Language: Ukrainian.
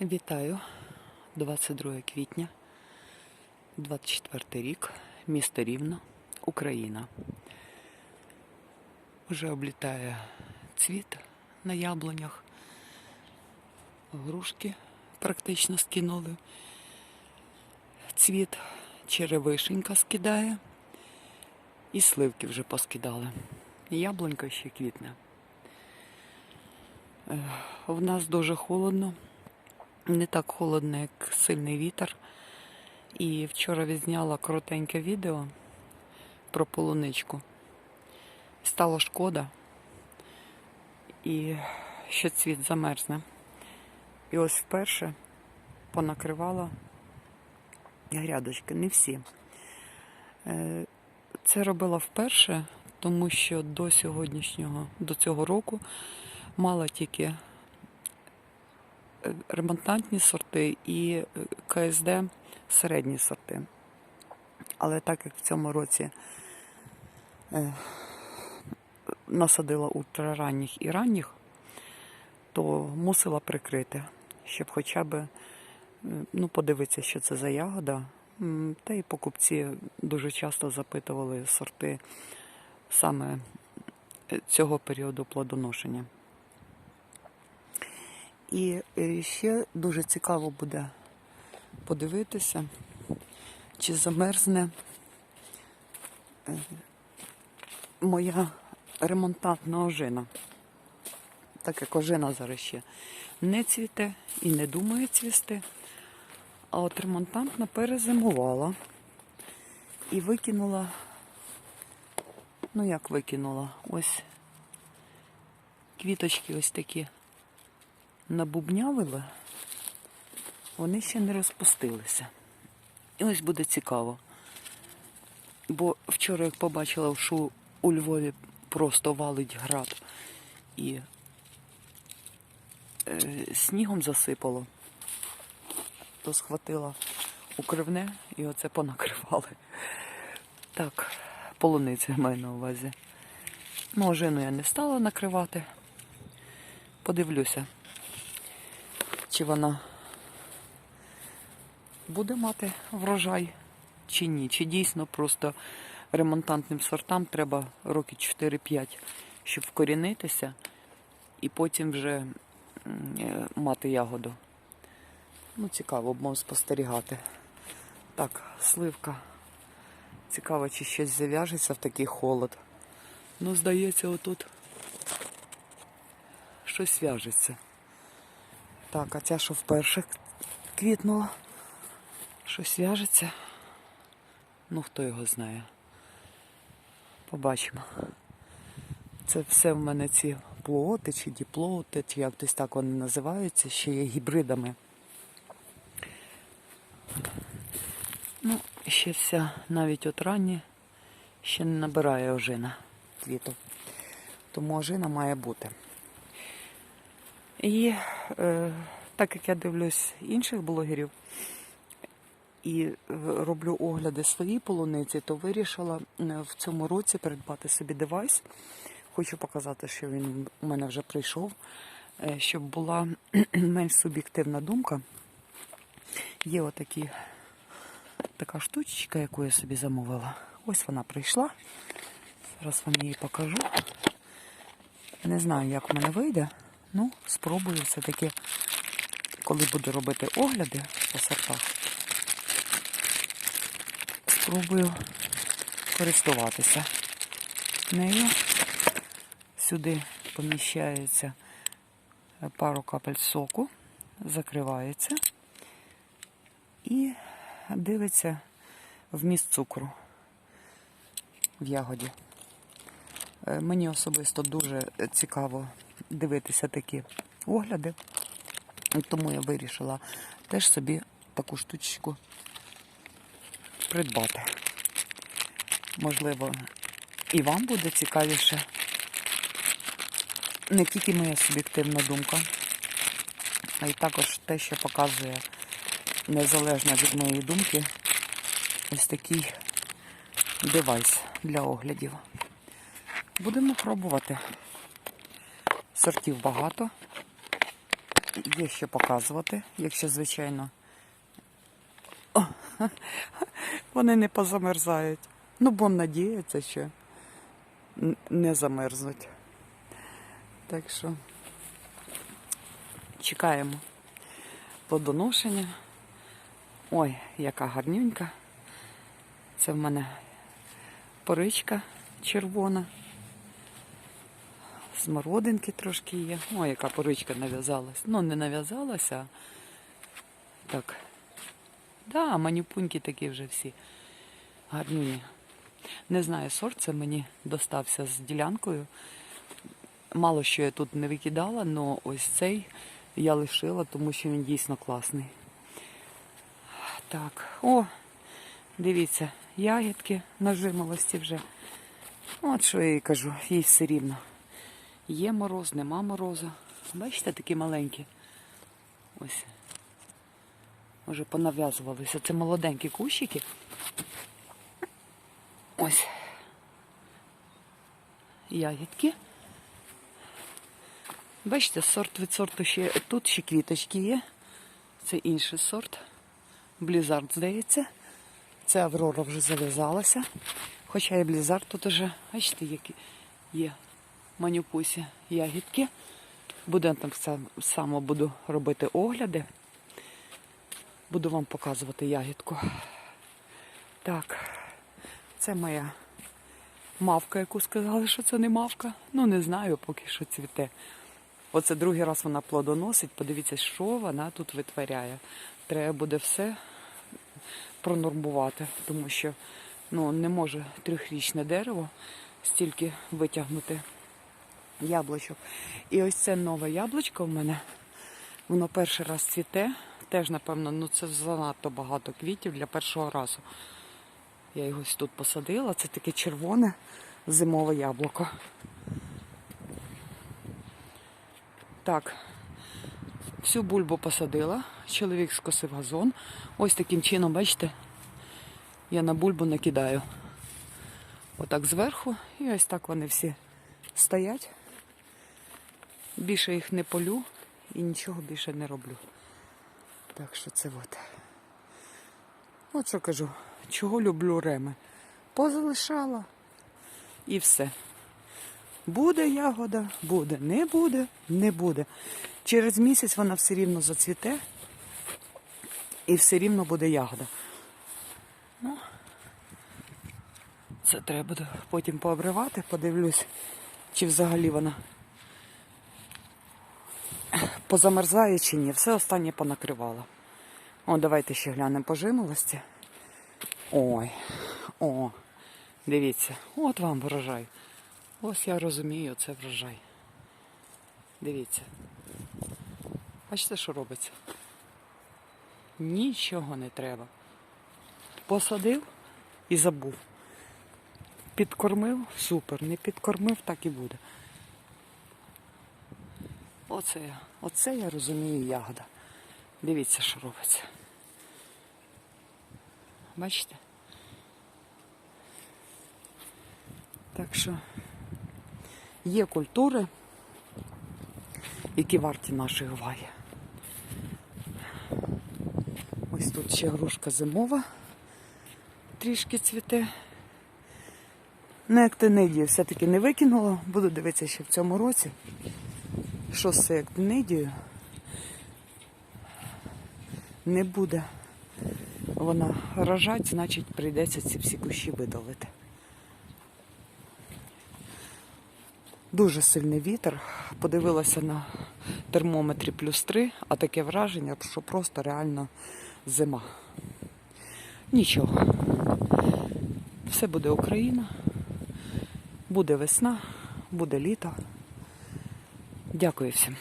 Вітаю 22 квітня, 24 рік, місто Рівно, Україна. Вже облітає цвіт на яблунях, грушки практично скинули. Цвіт черевишенька скидає, і сливки вже поскидали. Яблунька ще квітне. В нас дуже холодно не так холодно, як сильний вітер. І вчора відзняла коротеньке відео про полуничку. Стало шкода, і що цвіт замерзне. І ось вперше понакривала грядочки, не всі. Е, Це робила вперше, тому що до сьогоднішнього, до цього року мала тільки ремонтантні сорти і е, КСД середні сорти. Але так як в цьому році е, насадила ультраранніх і ранніх, то мусила прикрити, щоб хоча б е, ну, подивитися, що це за ягода. Та і покупці дуже часто запитували сорти саме цього періоду плодоношення. І е, ще дуже цікаво буде подивитися, чи замерзне е, моя ремонтантна ожина. Так як ожина зараз ще не цвіте і не думає цвісти. А от ремонтантна перезимувала і викинула, ну як викинула, ось квіточки ось такі набубнявили, вони ще не розпустилися. І ось буде цікаво. Бо вчора, як побачила, що у Львові просто валить град і е, снігом засипало, то схватила укривне і оце понакривали. Так, полуницю я маю на увазі. Ну, ожину я не стала накривати. Подивлюся, чи вона буде мати врожай, чи ні. Чи дійсно просто ремонтантним сортам треба роки 4-5, щоб вкорінитися і потім вже е, мати ягоду. Ну, цікаво, будемо спостерігати. Так, сливка. Цікаво, чи щось зав'яжеться в такий холод. Ну, здається, отут щось в'яжеться. Так, а ця, що вперше квітнула, щось в'яжеться. Ну, хто його знає. Побачимо. Це все в мене ці плоти чи діплоти, чи як десь так вони називаються, ще є гібридами. Ну, ще вся, навіть от ранні, ще не набирає ожина квіту. Тому ожина має бути. І е, так як я дивлюсь інших блогерів і роблю огляди своїй полуниці, то вирішила е, в цьому році придбати собі девайс. Хочу показати, що він у мене вже прийшов, е, щоб була менш суб'єктивна думка. Є отакі така штучка, яку я собі замовила. Ось вона прийшла. Зараз вам її покажу. Не знаю, як в мене вийде. Ну, спробую все-таки, коли буду робити огляди по сортах, спробую користуватися нею. Сюди поміщається пару капель соку, закривається і дивиться вміст цукру в ягоді. Е, Мені особисто дуже цікаво дивитися такі огляди, тому я вирішила теж собі таку штучку придбати. Можливо, і вам буде цікавіше. Не тільки моя суб'єктивна думка, а й також те, що показує незалежно від моєї думки, ось такий девайс для оглядів. Будемо пробувати. Сортів багато. є що показувати, якщо, звичайно, О, вони не позамерзають. Ну, бо надіється, що не замерзнуть. Так що чекаємо плодоношення. Ой, яка гарнюнька. Це в мене поричка червона. Смородинки трошки є. Ой, яка поричка нав'язалась. Ну, не нав'язалася. а Так. Да, манюпуньки такі вже всі гарні. Не знаю, сорт це мені достався з ділянкою. Мало що я тут не викидала, але ось цей я лишила, тому що він дійсно класний. Так, о, дивіться, ягідки на вже. От що я їй кажу, їй все рівно. Є мороз, нема морозу. Бачите, такі маленькі. Ось. Може понав'язувалися. Це молоденькі кущики. Ось. Ягідки. Бачите, сорт від сорту ще тут ще квіточки є. Це інший сорт. Блізард, здається. Це Аврора вже зав'язалася. Хоча і Блізард тут уже, бачите, які є манюпусі ягідки. Буду так сам- само буду робити огляди. Буду вам показувати ягідку. Так, це моя мавка, яку сказали, що це не мавка. Ну, не знаю, поки що цвіте. Оце другий раз вона плодоносить. Подивіться, що вона тут витворяє. Треба буде все пронормувати, тому що ну, не може трьохрічне дерево стільки витягнути яблучок. І ось це нове яблучко в мене. Воно перший раз цвіте. Теж, напевно, ну це занадто багато квітів для першого разу. Я його ось тут посадила. Це таке червоне зимове яблуко. Так, всю бульбу посадила. Чоловік скосив газон. Ось таким чином, бачите, я на бульбу накидаю. Отак зверху. І ось так вони всі стоять. Більше їх не полю і нічого більше не роблю. Так що це от. От що кажу, чого люблю реми. Позалишала і все. Буде ягода, буде, не буде, не буде. Через місяць вона все рівно зацвіте і все рівно буде ягода. Ну, це треба потім пообривати, подивлюсь, чи взагалі вона позамерзає чи ні. Все останнє понакривала. О, давайте ще глянемо по жимолості. Ой, о, дивіться, от вам врожай. Ось я розумію, це врожай. Дивіться. Бачите, що робиться? Нічого не треба. Посадив і забув. Підкормив супер, не підкормив, так і буде. Оце я, оце я розумію ягода. Дивіться, що робиться. Бачите? Так що є культури, які варті нашої уваги. Ось тут ще грушка зимова трішки цвіте. Ну, як ти тенидію все-таки не викинула, буду дивитися ще в цьому році. Що це як тенидію не буде вона рожать, значить прийдеться ці всі кущі видалити. Дуже сильний вітер. Подивилася на термометрі плюс 3, а таке враження, що просто реально зима. Нічого. Все буде Україна, буде весна, буде літо. Дякую всім.